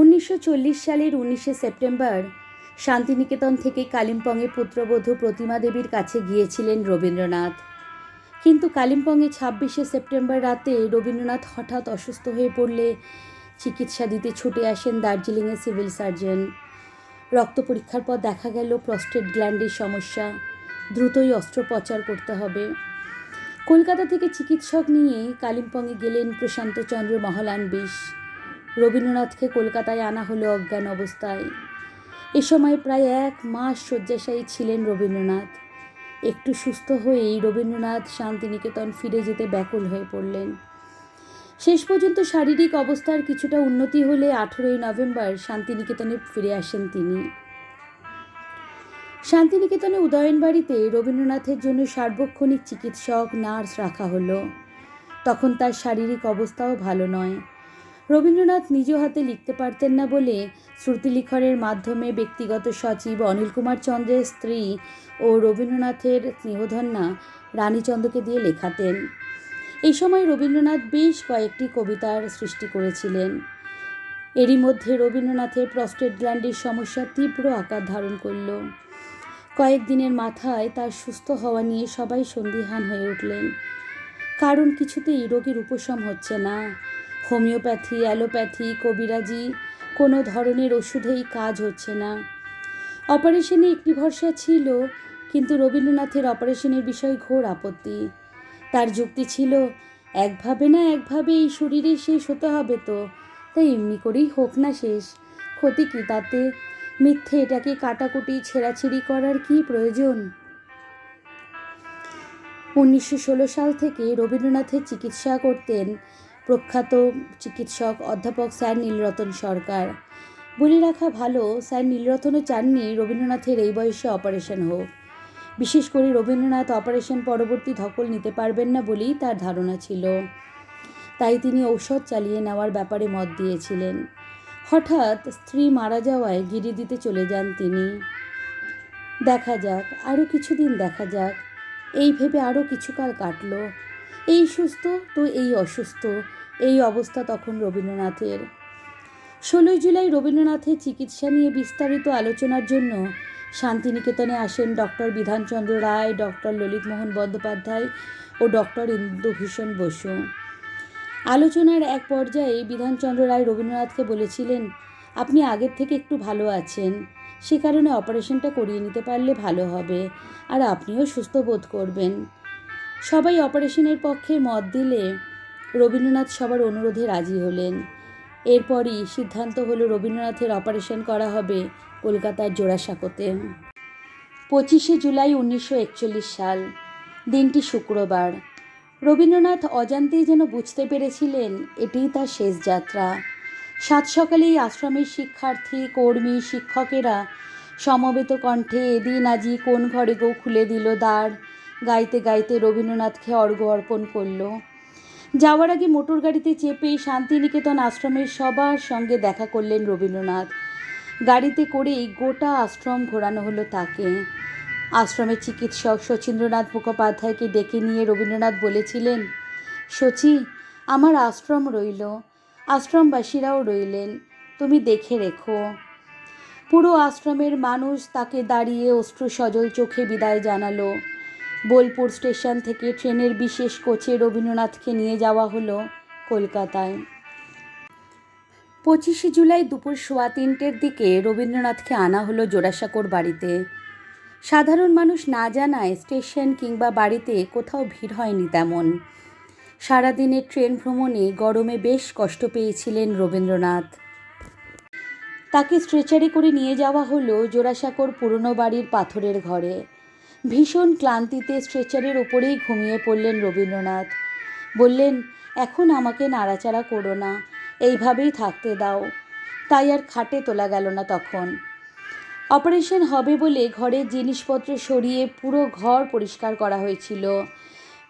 উনিশশো চল্লিশ সালের উনিশে সেপ্টেম্বর শান্তিনিকেতন থেকে কালিম্পংয়ে পুত্রবধূ প্রতিমা দেবীর কাছে গিয়েছিলেন রবীন্দ্রনাথ। কিন্তু কালিম্পংয়ে ছাব্বিশে সেপ্টেম্বর রাতে রবীন্দ্রনাথ হঠাৎ অসুস্থ হয়ে পড়লে চিকিৎসা দিতে ছুটে আসেন দার্জিলিংয়ের সিভিল সার্জন। রক্ত পরীক্ষার পর দেখা গেল প্রস্টেট গ্ল্যান্ডের সমস্যা, দ্রুতই অস্ত্রোপচার করতে হবে। কলকাতা থেকে চিকিৎসক নিয়ে কালিম্পংয়ে গেলেন প্রশান্তচন্দ্র মহলানবিশ। রবীন্দ্রনাথকে কলকাতায় আনা হলো অজ্ঞান অবস্থায়। এ সময় প্রায় এক মাস শয্যাশায়ী ছিলেন রবীন্দ্রনাথ। একটু সুস্থ হয়েই রবীন্দ্রনাথ শান্তিনিকেতন ফিরে যেতে ব্যাকুল হয়ে পড়লেন। শেষ পর্যন্ত শারীরিক অবস্থার কিছুটা উন্নতি হলে আঠেরোই নভেম্বর শান্তিনিকেতনে ফিরে আসেন তিনি। শান্তিনিকেতনে উদয়ন বাড়িতে রবীন্দ্রনাথের জন্য সার্বক্ষণিক চিকিৎসক, নার্স রাখা হলো। তখন তার শারীরিক অবস্থাও ভালো নয়। রবীন্দ্রনাথ নিজ হাতে লিখতে পারতেন না বলে শ্রুতিলিখনের মাধ্যমে ব্যক্তিগত সচিব অনিল কুমার চন্দ্রের স্ত্রী ও রবীন্দ্রনাথের স্নেহধন্যা রানীচন্দ্রকে দিয়ে লেখাতেন। এই সময় রবীন্দ্রনাথ বেশ কয়েকটি কবিতার সৃষ্টি করেছিলেন। এরই মধ্যে রবীন্দ্রনাথের প্রস্টেট গ্ল্যান্ডের সমস্যা তীব্র আকার ধারণ করল। কয়েকদিনের মাথায় তার সুস্থ হওয়া নিয়ে সবাই সন্দিহান হয়ে উঠলেন। কারণ কিছুতেই রোগীর উপশম হচ্ছে না। হোমিওপ্যাথি, অ্যালোপ্যাথি, কবিরাজি, কোনো ধরনের ওষুধেই কাজ হচ্ছে না। অপারেশনে একটি ভরসা ছিল, কিন্তু রবীন্দ্রনাথের অপারেশনের বিষয়ে ঘোর আপত্তি। তার যুক্তি ছিল, একভাবে না একভাবে এই শরীরে শেষ হতে হবে তো, তাই এমনি করেই হোক না শেষ। ক্ষতি কি তাতে? মিথ্যে এটাকে কাটাকুটি, ছেঁড়াছিড়ি করার কি প্রয়োজন? উনিশশো ষোলো সাল থেকে রবীন্দ্রনাথের চিকিৎসা করতেন প্রখ্যাত চিকিৎসক অধ্যাপক স্যার নীলরতন সরকার। বলে রাখা ভালো, স্যার নীলরতনও চাননি রবীন্দ্রনাথের এই বয়সে অপারেশন হোক। বিশেষ করে রবীন্দ্রনাথ অপারেশন পরবর্তী ধকল নিতে পারবেন না বলেই তার ধারণা ছিল। তাই তিনি ঔষধ চালিয়ে নেওয়ার ব্যাপারে মত দিয়েছিলেন। হঠাৎ স্ত্রী মারা যাওয়ায় গিরি দিতে চলে যান তিনি। দেখা যাক, আরও কিছুদিন দেখা যাক। এই ভেবে আরও কিছুকাল কাটলো। এই সুস্থ, তো এই অসুস্থ। এই অবস্থা তখন রবীন্দ্রনাথের। ষোলোই জুলাই রবীন্দ্রনাথের চিকিৎসা নিয়ে বিস্তারিত আলোচনার জন্য শান্তিনিকেতনে আসেন ডক্টর বিধানচন্দ্র রায়, ডক্টর ললিতমোহন বন্দ্যোপাধ্যায় ও ডক্টর ইন্দুভূষণ বসু। আলোচনার এক পর্যায়ে বিধানচন্দ্র রায় রবীন্দ্রনাথকে বলেছিলেন, আপনি আগের থেকে একটু ভালো আছেন। সে কারণে অপারেশনটা করিয়ে নিতে পারলে ভালো হবে। আর আপনিও সুস্থ বোধ করবেন। সবাই অপারেশনের পক্ষে মত দিলে রবীন্দ্রনাথ সবার অনুরোধে রাজি হলেন। এরপরই সিদ্ধান্ত হলো রবীন্দ্রনাথের অপারেশন করা হবে কলকাতার জোড়াসাঁকোতে। পঁচিশে জুলাই উনিশশো একচল্লিশ সাল, দিনটি শুক্রবার। রবীন্দ্রনাথ অজান্তেই যেন বুঝতে পেরেছিলেন এটিই তার শেষ যাত্রা। সাত সকালেই আশ্রমের শিক্ষার্থী, কর্মী, শিক্ষকেরা সমবেত কণ্ঠে, এদিন আজি কোন ঘরে গো খুলে দিল দ্বার? গাইতে গাইতে রবীন্দ্রনাথকে অর্ঘ্য অর্পণ করল। যাওয়ার আগে মোটর গাড়িতে চেপে শান্তিনিকেতন আশ্রমের সবার সঙ্গে দেখা করলেন রবীন্দ্রনাথ। গাড়িতে করেই গোটা আশ্রম ঘোরানো হলো তাকে। আশ্রমের চিকিৎসক শচীন্দ্রনাথ মুখোপাধ্যায়কে ডেকে নিয়ে রবীন্দ্রনাথ বলেছিলেন, শচী, আমার আশ্রম রইল, আশ্রমবাসীরাও রইলেন, তুমি দেখে রেখো। পুরো আশ্রমের মানুষ তাকে দাঁড়িয়ে অশ্রু সজল চোখে বিদায় জানালো। বোলপুর স্টেশন থেকে ট্রেনের বিশেষ কোচে রবীন্দ্রনাথকে নিয়ে যাওয়া হলো কলকাতায়। পঁচিশে জুলাই দুপুর সোয়া তিনটের দিকে রবীন্দ্রনাথকে আনা হলো জোড়াসাঁকোর বাড়িতে। সাধারণ মানুষ না জানায় স্টেশন কিংবা বাড়িতে কোথাও ভিড় হয়নি তেমন। সারাদিনের ট্রেন ভ্রমণে গরমে বেশ কষ্ট পেয়েছিলেন রবীন্দ্রনাথ। তাকে স্ট্রেচারে করে নিয়ে যাওয়া হলো জোড়াসাঁকোর পুরনো বাড়ির পাথরের ঘরে। ভীষণ ক্লান্তিতে স্ট্রেচারের ওপরেই ঘুমিয়ে পড়লেন রবীন্দ্রনাথ। বললেন, এখন আমাকে নাড়াচাড়া করো না, এইভাবেই থাকতে দাও। তাই আর খাটে তোলা গেল না তখন। অপারেশন হবে বলে ঘরের জিনিসপত্র সরিয়ে পুরো ঘর পরিষ্কার করা হয়েছিল।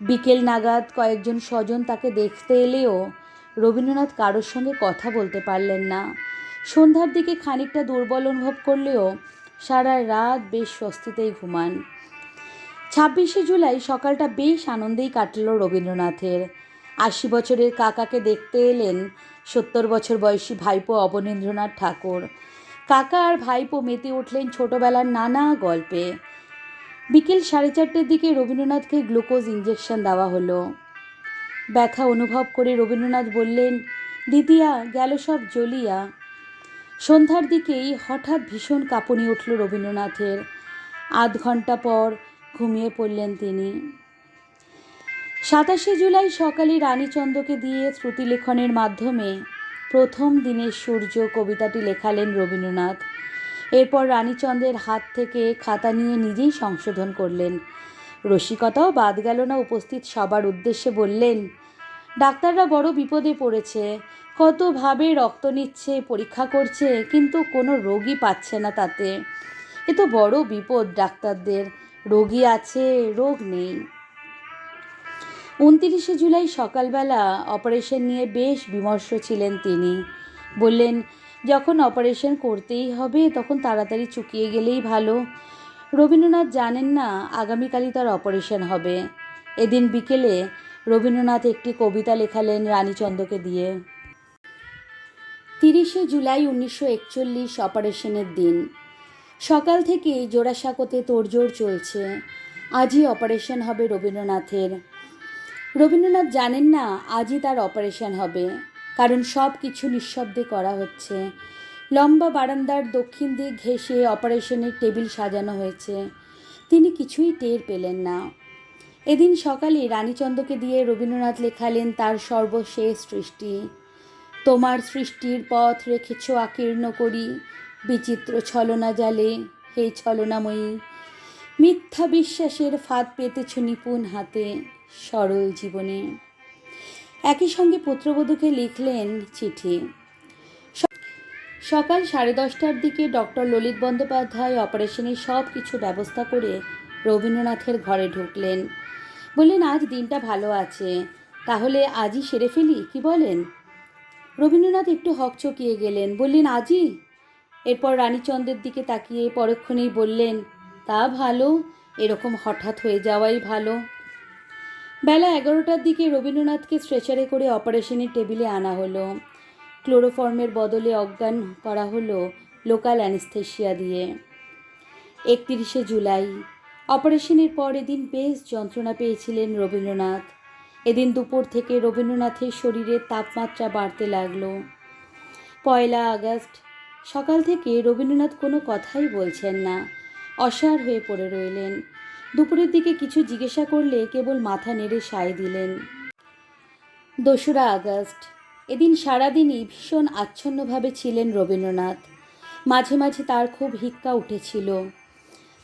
বিকেল নাগাদ কয়েকজন স্বজন তাকে দেখতে এলেও রবীন্দ্রনাথ কারোর সঙ্গে কথা বলতে পারলেন না। সন্ধ্যার দিকে খানিকটা দুর্বল অনুভব করলেও সারা রাত বেশ স্বস্তিতেই ঘুমান। ছাব্বিশে জুলাই সকালটা বেশ আনন্দেই কাটল রবীন্দ্রনাথের। আশি বছরের কাকাকে দেখতে এলেন সত্তর বছর বয়সী ভাইপো অবনীন্দ্রনাথ ঠাকুর। কাকা আর ভাইপো মেতে উঠলেন ছোটবেলার নানা গল্পে। বিকেল সাড়ে চারটের দিকে রবীন্দ্রনাথকে গ্লুকোজ ইঞ্জেকশন দেওয়া হলো। ব্যথা অনুভব করে রবীন্দ্রনাথ বললেন, দিদিয়া, গেল সব জ্বলিয়া সন্ধ্যার দিকেই হঠাৎ ভীষণ কাঁপুনি উঠল রবীন্দ্রনাথের। আধ ঘণ্টা পর ঘুমিয়ে পড়লেন তিনি। সাতাশে জুলাই সকালে রানীচন্দ্রকে দিয়ে শ্রুতিলেখনের মাধ্যমে প্রথম দিনের সূর্য কবিতাটি লেখালেন রবীন্দ্রনাথ। এরপর রানীচন্দ্রের হাত থেকে খাতা নিয়ে নিজেই সংশোধন করলেন। রসিকতাও বাদ গেল না, উপস্থিত সবার উদ্দেশ্যে বললেন, ডাক্তাররা বড় বিপদে পড়েছে কতভাবে রক্ত নিচ্ছে, পরীক্ষা করছে, কিন্তু কোনো রোগী পাচ্ছে না তাতে। এ তো বড় বিপদ ডাক্তারদের। রোগী আছে, রোগ নেই। উনতিরিশে জুলাই সকালবেলা অপারেশন নিয়ে বেশ বিমর্ষ ছিলেন তিনি। বললেন, যখন অপারেশন করতেই হবে, তখন তাড়াতাড়ি চুকিয়ে গেলেই ভালো। রবীন্দ্রনাথ জানেন না আগামীকালই তার অপারেশন হবে। এদিন বিকেলে রবীন্দ্রনাথ একটি কবিতা লেখালেন রানীচন্দ্রকে দিয়ে। তিরিশে জুলাই উনিশশো একচল্লিশ অপারেশনের দিন। সকাল থেকে জোড়াসাঁকোতে তোড়জোড় চলছে। আজই অপারেশন হবে রবীন্দ্রনাথের। রবীন্দ্রনাথ জানেন না, আজই তার অপারেশন হবে। কারণ সব কিছু নিঃশব্দে করা হচ্ছে। লম্বা বারান্দার দক্ষিণ দিক ঘেঁষে অপারেশনের টেবিল সাজানো হয়েছে। তিনি কিছুই টের পেলেন না। এদিন সকালে রানীচন্দ্রকে দিয়ে রবীন্দ্রনাথ লেখালেন তার সর্বশেষ সৃষ্টি। তোমার সৃষ্টির পথ রেখেছ, আকীর্ণ করি বিচিত্র ছলনা জালে, হে ছলনাময়ী, মিথ্যা বিশ্বাসের ফাঁদ পেতেছ নিপুণ হাতে, সরল জীবনে। একই সঙ্গে পুত্রবধূকে লিখলেন চিঠি। সকাল সাড়ে দশটার দিকে ডক্টর ললিত বন্দ্যোপাধ্যায় অপারেশনের সব কিছু ব্যবস্থা করে রবীন্দ্রনাথের ঘরে ঢুকলেন। বললেন, আজ দিনটা ভালো আছে। তাহলে আজই সেরে ফেলি, কি বলেন? রবীন্দ্রনাথ একটু হকচকিয়ে গেলেন। বললেন, আজই? এরপর রানীচন্দ্রের দিকে তাকিয়ে পরক্ষণেই বললেন, তা ভালো, এরকম হঠাৎ হয়ে যাওয়াই ভালো। বেলা এগারোটার দিকে রবীন্দ্রনাথকে স্ট্রেচারে করে অপারেশনের টেবিলে আনা হলো। ক্লোরোফর্মের বদলে অজ্ঞান করা হলো লোকাল অ্যানেস্থেশিয়া দিয়ে। একত্রিশে জুলাই অপারেশনের পর এদিন বেশ যন্ত্রণা পেয়েছিলেন রবীন্দ্রনাথ। এদিন দুপুর থেকে রবীন্দ্রনাথের শরীরের তাপমাত্রা বাড়তে লাগল। পয়লা আগস্ট সকাল থেকে রবীন্দ্রনাথ কোনো কথাই বলছেন না। অসাড় হয়ে পড়ে রইলেন। দুপুরের দিকে কিছু জিজ্ঞাসা করলে কেবল মাথা নেড়ে সায় দিলেন। দোসরা আগস্ট। এদিন সারাদিনই ভীষণ আচ্ছন্নভাবে ছিলেন রবীন্দ্রনাথ। মাঝে মাঝে তার খুব হিক্কা উঠেছিল।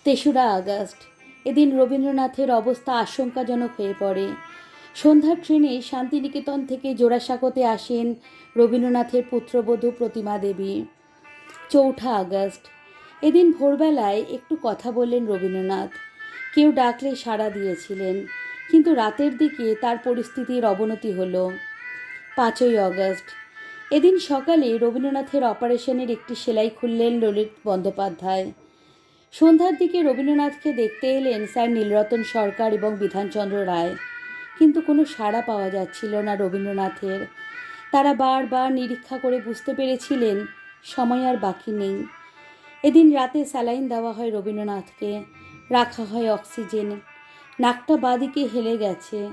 তেসরা আগস্ট। এদিন রবীন্দ্রনাথের অবস্থা আশঙ্কাজনক হয়ে পড়ে। সন্ধ্যার ট্রেনে শান্তিনিকেতন থেকে জোড়াসাঁকোতে আসেন রবীন্দ্রনাথের পুত্রবধূ প্রতিমা দেবী। চৌঠা আগস্ট। এদিন ভোরবেলায় একটু কথা বললেন রবীন্দ্রনাথ। কেউ ডাকলে সাড়া দিয়েছিলেন, কিন্তু রাতের দিকে তার পরিস্থিতির অবনতি হলো। পাঁচই অগস্ট এদিন সকালে রবীন্দ্রনাথের অপারেশনের একটি সেলাই খুললেন ললিত বন্দ্যোপাধ্যায়। সন্ধ্যার দিকে রবীন্দ্রনাথকে দেখতে এলেন স্যার নীলরতন সরকার এবং বিধানচন্দ্র রায়। কিন্তু কোনো সাড়া পাওয়া যাচ্ছিল না রবীন্দ্রনাথের। তারা বারবার নিরীক্ষা করে বুঝতে পেরেছিলেন সময় আর বাকি নেই। এদিন রাতে স্যালাইন দেওয়া হয় রবীন্দ্রনাথকে, রাখা হয় অক্সিজেন। নাকটা বাদিকে হেলে গেছে,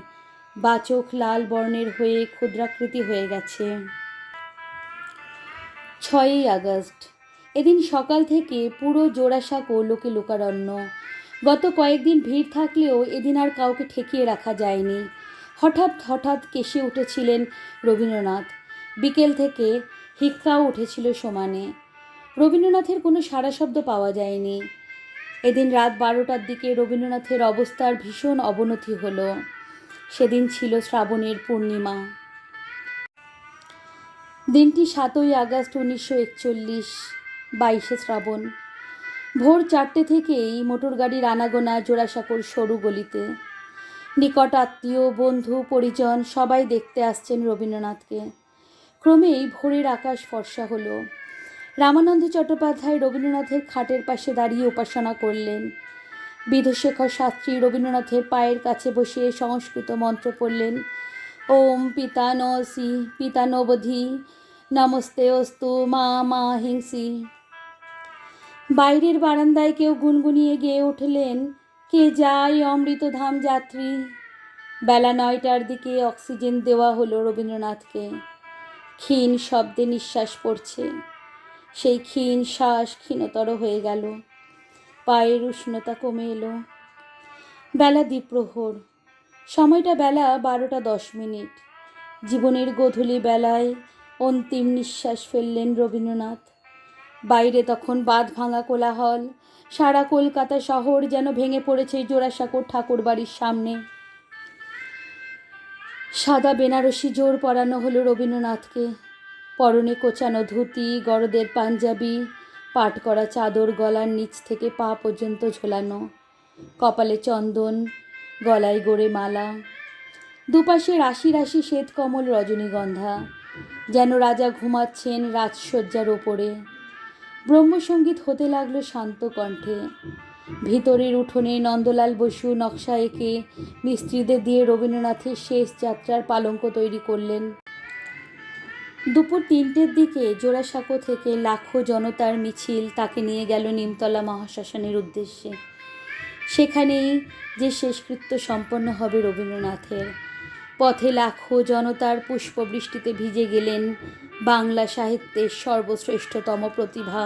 বা চোখ লাল বর্ণের হয়ে ক্ষুদ্রাকৃতি হয়ে গেছে। ছয়ই আগস্ট। এদিন সকাল থেকে পুরো জোড়াসাঁকো লোকে লোকারণ্য। গত কয়েকদিন ভিড় থাকলেও এদিন আর কাউকে ঠেকিয়ে রাখা যায়নি। হঠাৎ হঠাৎ কেসে উঠেছিলেন রবীন্দ্রনাথ। বিকেল থেকে হিক্কাও উঠেছিল সমানে। রবীন্দ্রনাথের কোনো সাড়া শব্দ পাওয়া যায়নি। এদিন রাত বারোটার দিকে রবীন্দ্রনাথের অবস্থার ভীষণ অবনতি হলো। সেদিন ছিল শ্রাবণের পূর্ণিমা। দিনটি সাতই আগস্ট উনিশশো একচল্লিশ, বাইশে শ্রাবণ। ভোর চারটে থেকেই মোটরগাড়ির আনাগোনা জোড়াসাঁকোর সরু গলিতে। নিকট আত্মীয়, বন্ধু, পরিজন সবাই দেখতে আসছেন রবীন্দ্রনাথকে। ক্রমেই ভোরের আকাশ ফর্সা হলো। রামানন্দ চট্টোপাধ্যায় রবীন্দ্রনাথের খাটের পাশে দাঁড়িয়ে উপাসনা করলেন। বিধুশেখর শাস্ত্রী রবীন্দ্রনাথের পায়ের কাছে বসে সংস্কৃত মন্ত্র পড়লেন। ওম পিতানসি পিতানবধি নমস্তে অস্তু মা মা হিংসি। বাইরের বারান্দায় কেউ গুনগুনিয়ে গেয়ে উঠলেন, কে যায় অমৃতধাম যাত্রী? বেলা নয়টার দিকে অক্সিজেন দেওয়া হলো রবীন্দ্রনাথকে। ক্ষীণ শব্দে নিঃশ্বাস পড়ছে। সেই ক্ষীণ শ্বাস ক্ষীণতর হয়ে গেল। পায়ের উষ্ণতা কমে এলো। বেলা দ্বিপ্রহর। সময়টা বেলা বারোটা দশ মিনিট। জীবনের গধূলি বেলায় অন্তিম নিঃশ্বাস ফেললেন রবীন্দ্রনাথ। বাইরে তখন বাঁধ ভাঙা কোলাহল। সারা কলকাতা শহর যেন ভেঙে পড়েছে জোড়াসাঁকোর ঠাকুর বাড়ির সামনে। সাদা বেনারসি জোর পরানো হলো রবীন্দ্রনাথকে। পরনে কোচানো ধুতি, গরদের পাঞ্জাবি, পাট করা চাদর গলার নিচ থেকে পা পর্যন্ত ঝোলানো, কপালে চন্দন, গলায় গড়ে মালা, দুপাশে রাশি রাশি শ্বেতকমল রজনীগন্ধা, যেন রাজা ঘুমাচ্ছেন রাজসজ্জার ওপরে। ব্রহ্মসঙ্গীত হতে লাগল শান্ত কণ্ঠে। ভিতরের উঠোনে নন্দলাল বসু নকশা এঁকে মিস্ত্রিদের দিয়ে রবীন্দ্রনাথের শেষ যাত্রার পালঙ্ক তৈরি করলেন। দুপুর তিনটের দিকে জোড়াসাঁকো থেকে লাখো জনতার মিছিল তাকে নিয়ে গেল নিমতলা মহাশ্মশানের উদ্দেশ্যে। সেখানেই যে শেষকৃত্য সম্পন্ন হবে রবীন্দ্রনাথের, পথে লাখো জনতার পুষ্পবৃষ্টিতে ভিজে গেলেন বাংলা সাহিত্যের সর্বশ্রেষ্ঠতম প্রতিভা।